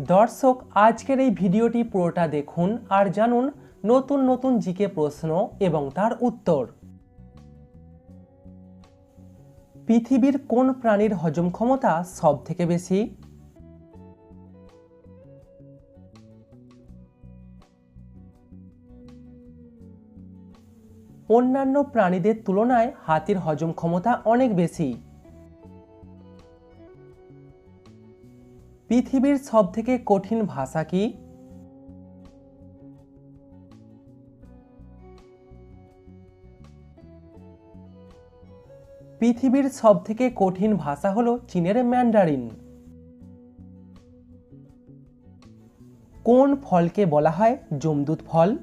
দর্শক, আজকের এই ভিডিওটি পুরোটা দেখুন আর জানুন নতুন নতুন জিকে প্রশ্ন এবং তার উত্তর। পৃথিবীর কোন প্রাণীর হজম ক্ষমতা সব থেকে বেশি? অন্যান্য প্রাণীদের তুলনায় হাতির হজম ক্ষমতা অনেক বেশি। পৃথিবীর সবথেকে কঠিন ভাষা কি? পৃথিবীর সবথেকে কঠিন ভাষা হলো চীনের ম্যান্ডারিন। কোন ফলকে বলা হয় জমদুত ফল?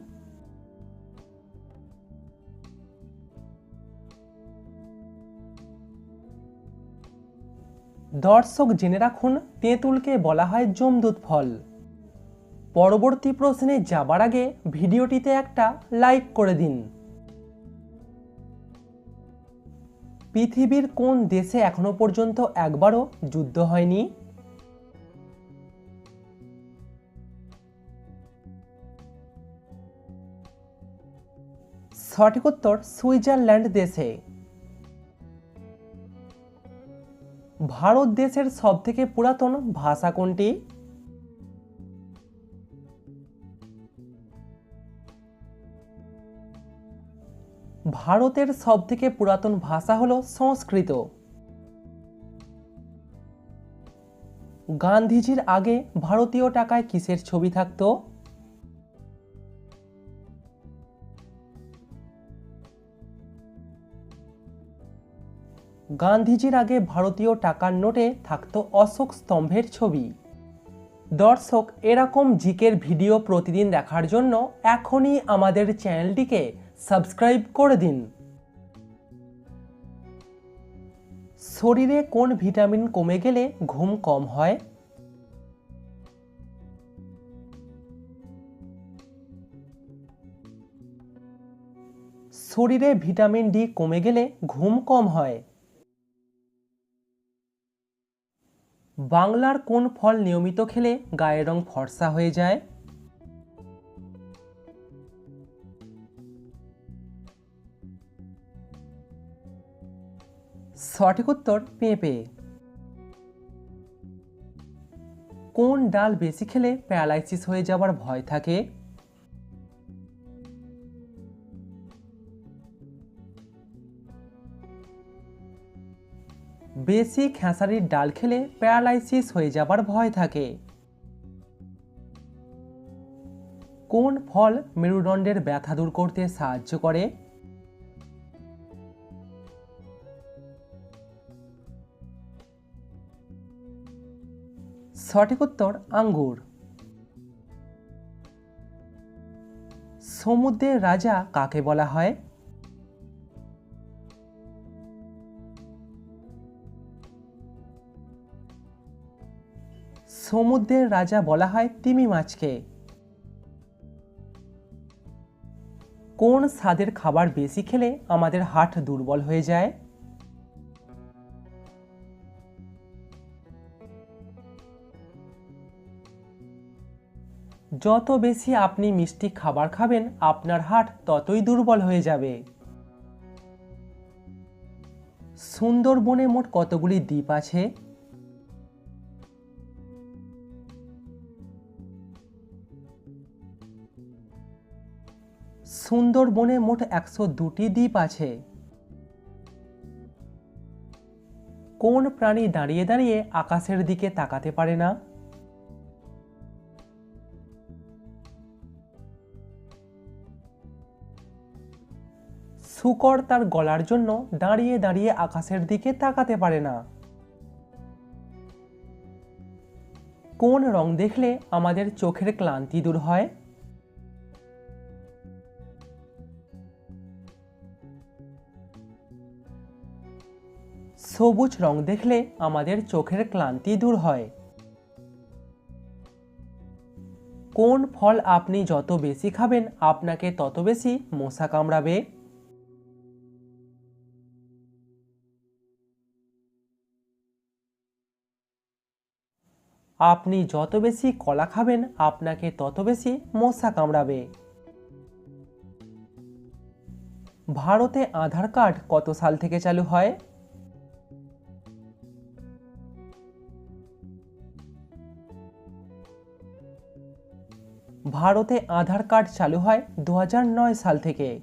দর্শক জেনে রাখুন, তেঁতুলকে বলা হয় জমদূত ফল। পরবর্তী প্রশ্নে যাবার আগে ভিডিওটিতে একটা লাইক করে দিন। পৃথিবীর কোন দেশে এখনও পর্যন্ত একবারও যুদ্ধ হয়নি? সঠিক উত্তর সুইজারল্যান্ড দেশে। ভারত দেশের সবথেকে পুরাতন ভাষা কোনটি? ভারতের সবথেকে পুরাতন ভাষা হলো সংস্কৃত। গান্ধীজির আগে ভারতীয় টাকায় কিসের ছবি থাকতো? গান্ধীজির আগে ভারতীয় টাকার নোটে থাকত অশোক স্তম্ভের ছবি। দর্শক, এরকম জিকের ভিডিও প্রতিদিন দেখার জন্য এখনই আমাদের চ্যানেলটিকে সাবস্ক্রাইব করে দিন। শরীরে কোন ভিটামিন কমে গেলে ঘুম কম হয়? শরীরে ভিটামিন ডি কমে গেলে ঘুম কম হয়। বাংলার কোন ফল নিয়মিত খেলে গায়ের রং ফর্সা হয়ে যায়? সঠিক উত্তর পেঁপে। কোন ডাল বেশি খেলে প্যারালাইসিস হয়ে যাওয়ার ভয় থাকে? বেশি খেসারির ডাল খেলে প্যারালাইসিস হয়ে যাবার ভয় থাকে। কোন ফল মেরুদণ্ডের ব্যথা দূর করতে সাহায্য করে? সঠিক উত্তর, আঙ্গুর। সমুদ্রের রাজা কাকে বলা হয়? সমুদ্রের রাজা বলা হয় তিমি মাছকে। কোন স্বাদের খাবার বেশি খেলে আমাদের হাট দুর্বল হয়ে যায়? যত বেশি আপনি মিষ্টি খাবার খাবেন, আপনার হাট ততই দুর্বল হয়ে যাবে। সুন্দরবনে মোট কতগুলি দ্বীপ আছে? সুন্দরবনে মোট একশো দুটি দ্বীপ আছে। কোন প্রাণী দাঁড়িয়ে দাঁড়িয়ে আকাশের দিকে তাকাতে পারে না? শুকর তার গলার জন্য দাঁড়িয়ে দাঁড়িয়ে আকাশের দিকে তাকাতে পারে না। কোন রং দেখলে আমাদের চোখের ক্লান্তি দূর হয়? সবুজ রং দেখলে আমাদের চোখের ক্লান্তি দূর হয়। কোন ফল আপনি যত বেশি খাবেন, আপনাকে তত বেশি মশা কামড়াবে? আপনি যত বেশি কলা খাবেন, আপনাকে তত বেশি মশা কামড়াবে। ভারতে আধার কার্ড কত সাল থেকে চালু হয়? ভারতে আধার কার্ড চালু হয় দু হাজার নয় সাল থেকে।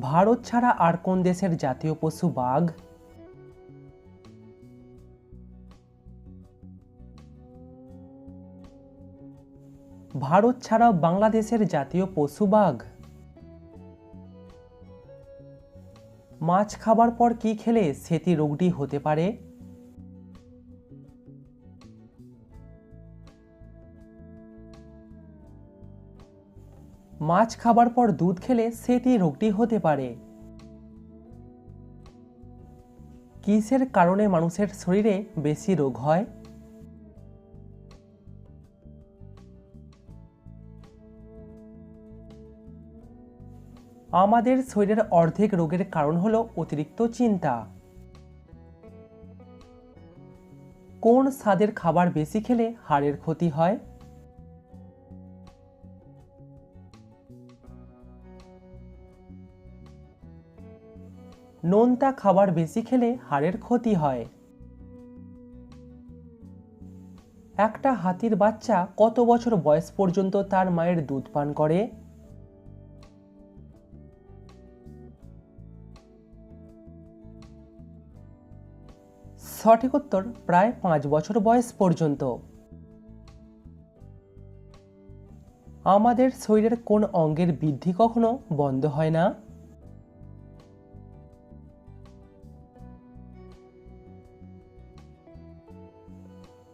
ভারত ছাড়া আর কোন দেশের জাতীয় পশু বাঘ? ভারত ছাড়াও বাংলাদেশের জাতীয় পশু বাঘ? মাছ খাবার পর কি খেলে সেতি রোগটি হতে পারে? মাছ খাবার পর দুধ খেলে সেতি রোগটি হতে পারে। কিসের কারণে মানুষের শরীরে বেশি রোগ হয়? আমাদের শরীরের অর্ধেক রোগের কারণ হলো অতিরিক্ত চিন্তা। কোন স্বাদের খাবার বেশি খেলে হাড়ের ক্ষতি হয়? নোনতা খাবার বেশি খেলে হাড়ের ক্ষতি হয়। একটা হাতির বাচ্চা কত বছর বয়স পর্যন্ত তার মায়ের দুধ পান করে? সঠিক উত্তর, প্রায় পাঁচ বছর বয়স পর্যন্ত। আমাদের শরীরের কোন অঙ্গের বৃদ্ধি কখনো বন্ধ হয় না?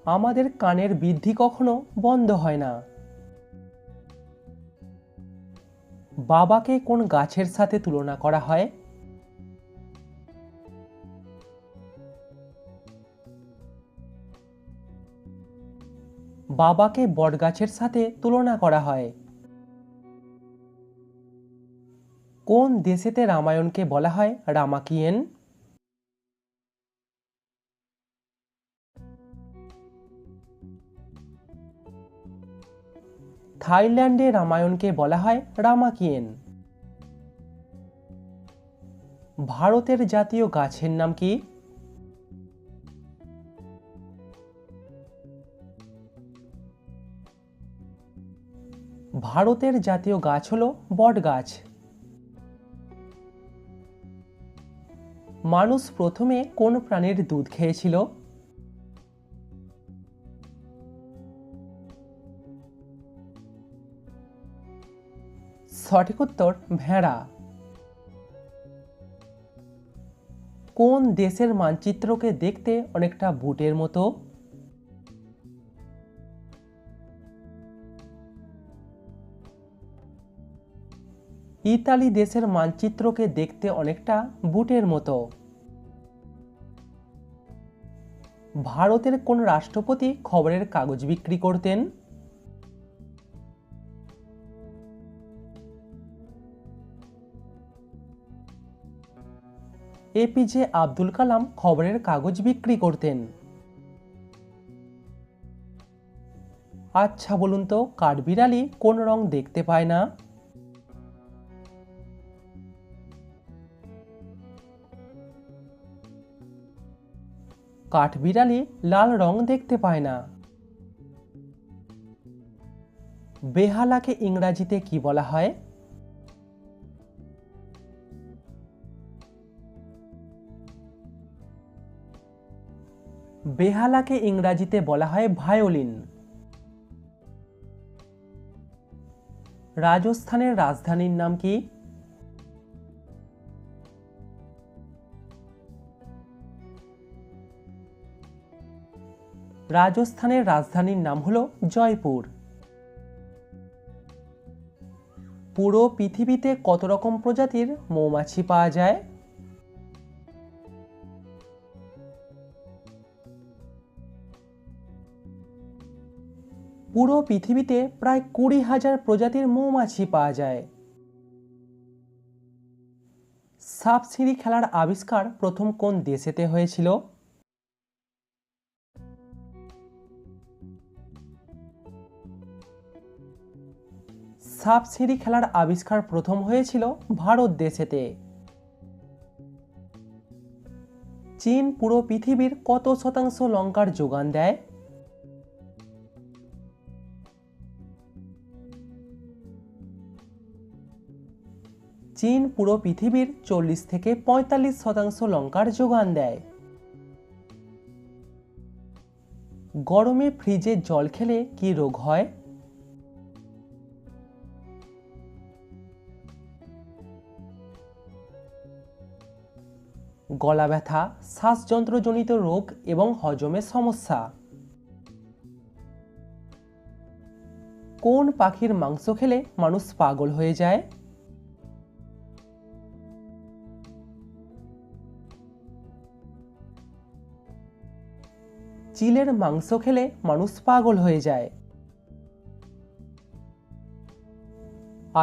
আমাদের কানের বৃদ্ধি কখনো বন্ধ হয় না। বাবাকে কোন গাছের সাথে তুলনা করা হয়? বাবাকে বটগাছের সাথে তুলনা করা হয়। কোন দেশেতে রামায়ণকে বলা হয় রামাকিয়েন? থাইল্যান্ডে রামায়ণকে বলা হয় রামাকিয়েন। ভারতের জাতীয় গাছের নাম কি? ভারতের জাতীয় গাছ হল বট গাছ মানুষ প্রথমে কোন প্রাণীর দুধ খেয়েছিল? সঠিক উত্তর ভেড়া। কোন দেশের মানচিত্রকে দেখতে অনেকটা বুটের মতো? ইতালি দেশের মানচিত্রকে দেখতে অনেকটা বুটের মতো। ভারতের কোন রাষ্ট্রপতি খবরের কাগজ বিক্রি করতেন? এপিজে আব্দুল কালাম খবরের কাগজ বিক্রি করতেন। আচ্ছা বলুন তো কাঠবিড়ালি কোন রং দেখতে পায় না? কাঠবিড়ালি লাল রং দেখতে পায় না। বেহালাকে ইংরাজিতে কি বলা হয়? বেহালাকে ইংরাজিতে বলা হয় ভায়োলিন। রাজস্থানের রাজধানীর নাম কি? রাজস্থানের রাজধানীর নাম হল জয়পুর। পুরো পৃথিবীতে কত রকম প্রজাতির মৌমাছি পাওয়া যায়? পুরো পৃথিবীতে প্রায় কুড়ি হাজার প্রজাতির মৌমাছি পাওয়া যায়। সাপ সিঁড়ি খেলার আবিষ্কার প্রথম কোন দেশেতে হয়েছিল? সাপ সিঁড়ি খেলার আবিষ্কার প্রথম হয়েছিল ভারত দেশেতে। চীন পুরো পৃথিবীর কত শতাংশ লঙ্কার যোগান দেয়? চীন পুরো পৃথিবীর চল্লিশ থেকে পঁয়তাল্লিশ শতাংশ লঙ্কার যোগান দেয়। গরমে ফ্রিজে জল খেলে কি রোগ হয়? গলা ব্যথা, শ্বাসযন্ত্রজনিত রোগ এবং হজমের সমস্যা। কোন পাখির মাংস খেলে মানুষ পাগল হয়ে যায়? চিলের মাংস খেলে মানুষ পাগল হয়ে যায়।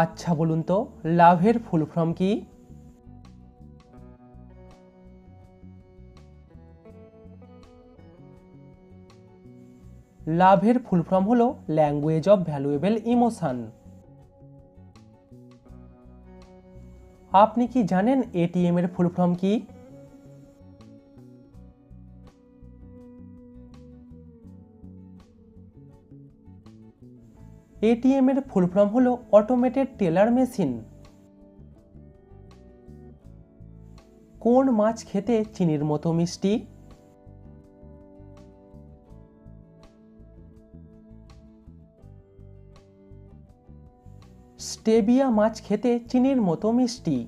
আচ্ছা বলুন তো, লাভের ফুল ফর্ম কি? লাভের ফুল ফর্ম হলো ল্যাঙ্গুয়েজ অফ ভ্যালুয়েবল ইমোশন আপনি কি জানেন এটিএম এর ফুল ফর্ম কি? এটিএম এর ফুল ফর্ম হলো অটোমেটেড টেলার মেশিন কোন মাছ খেতে চিনির মতো মিষ্টি? স্টেবিয়া মাছ খেতে চিনির মতো মিষ্টি।